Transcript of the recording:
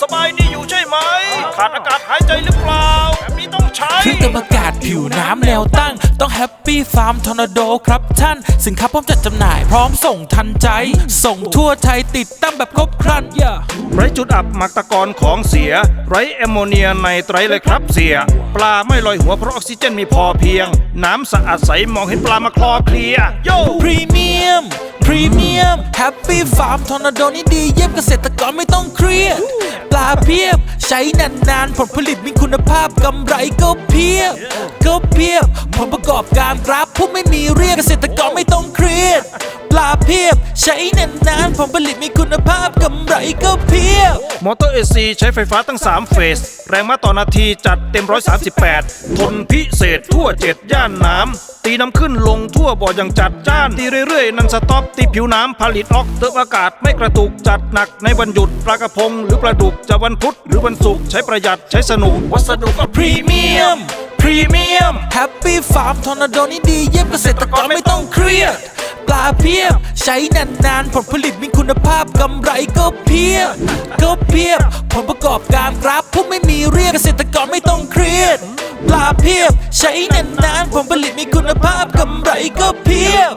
สบายดีอยู่ใช่ไหม ขาดอากาศหายใจหรือเปล่า แบบนี้ต้องใช้เครื่องเติมอากาศผิวน้ำแนวตั้ง ต้องแฮปปี้ฟาร์มทอร์นาโดครับท่าน สินค้าพร้อมจัดจำหน่ายพร้อมส่งทันใจ ส่งทั่วไทยติดตั้งแบบครบครัน จุดอับหมักตะกอนของเสีย ไรแอมโมเนียไนไตรเลยครับเสีย ปลาไม่ลอยหัวเพราะออกซิเจนมีพอเพียง น้ำสะอาดใสมองเห็นปลามาคลอเคลียโยพรีเมียมพรีเมียมแฮปปี้ฟาร์มทอร์นาโดนี่ดีเยี่ยมเกษตรกรไม่ต้องเครียด ปลาเพียบใช้นานๆ ผลผลิตมีคุณภาพกำไรก็เพียบ ก็เพียบผลประกอบการรับผู้ไม่มีเรียกเกษตรกรไม่ต้องเครียด เพียบ ใช้นานๆผลผลิตมีคุณภาพกำไรก็เพียบ มอเตอร์เอซีใช้ไฟฟ้าตั้ง 3 เฟส แรงม้าต่อนาทีจัดเต็ม 138 ทนพิเศษทั่ว 7 ย่านน้ำ ตีน้ำขึ้นลงทั่วบ่ออย่างจัดจ้าน ตีเรื่อยๆ นันสต็อปตีผิวน้ำผลิตออกเติมอากาศไม่กระตุกจัดหนักในวันหยุดปลากระพง หรือปลาดุกจะวันพุธหรือวันศุกร์ใช้ประหยัดใช้สนุกวัสดุก็พรีเมียมพรีเมียมแฮปปี้ฟาร์มทอร์นาโดนี่ดีเยี่ยมเกษตรกรไม่ต้องเครียด ปลาเพียบ ใช้นานๆ ผลผลิตมีคุณภาพกำไรก็เพียบ ก็เพียบ ผลประกอบการครับผู้ไม่มีเรียกเกษตรกรไม่ต้องเครียด ปลาเพียบ ใช้นานๆ ผลผลิตมีคุณภาพกำไรก็เพียบ